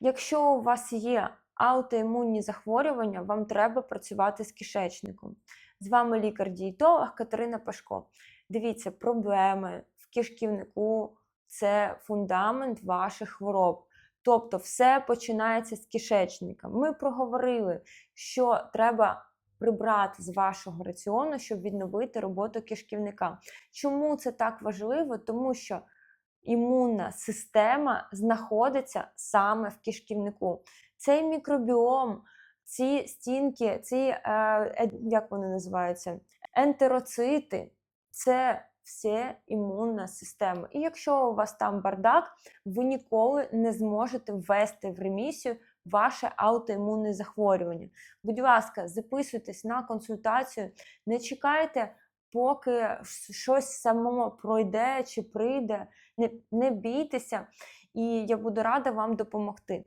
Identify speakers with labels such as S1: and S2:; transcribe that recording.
S1: Якщо у вас є аутоімунні захворювання, вам треба працювати з кишечником. З вами лікар-дієтолог Катерина Пашко. Дивіться, проблеми в кишківнику це фундамент ваших хвороб. Тобто все починається з кишечника. Ми проговорили, що треба прибрати з вашого раціону, щоб відновити роботу кишківника. Чому це так важливо? Тому що імунна система знаходиться саме в кишківнику. Цей мікробіом, ці стінки, ці, е, е, як вони називаються, ентероцити це все імунна система. І якщо у вас там бардак, ви ніколи не зможете ввести в ремісію ваше аутоімунне захворювання. Будь ласка, записуйтесь на консультацію, не чекайте, поки щось само пройде чи прийде. Не, не бійтеся, і я буду рада вам допомогти.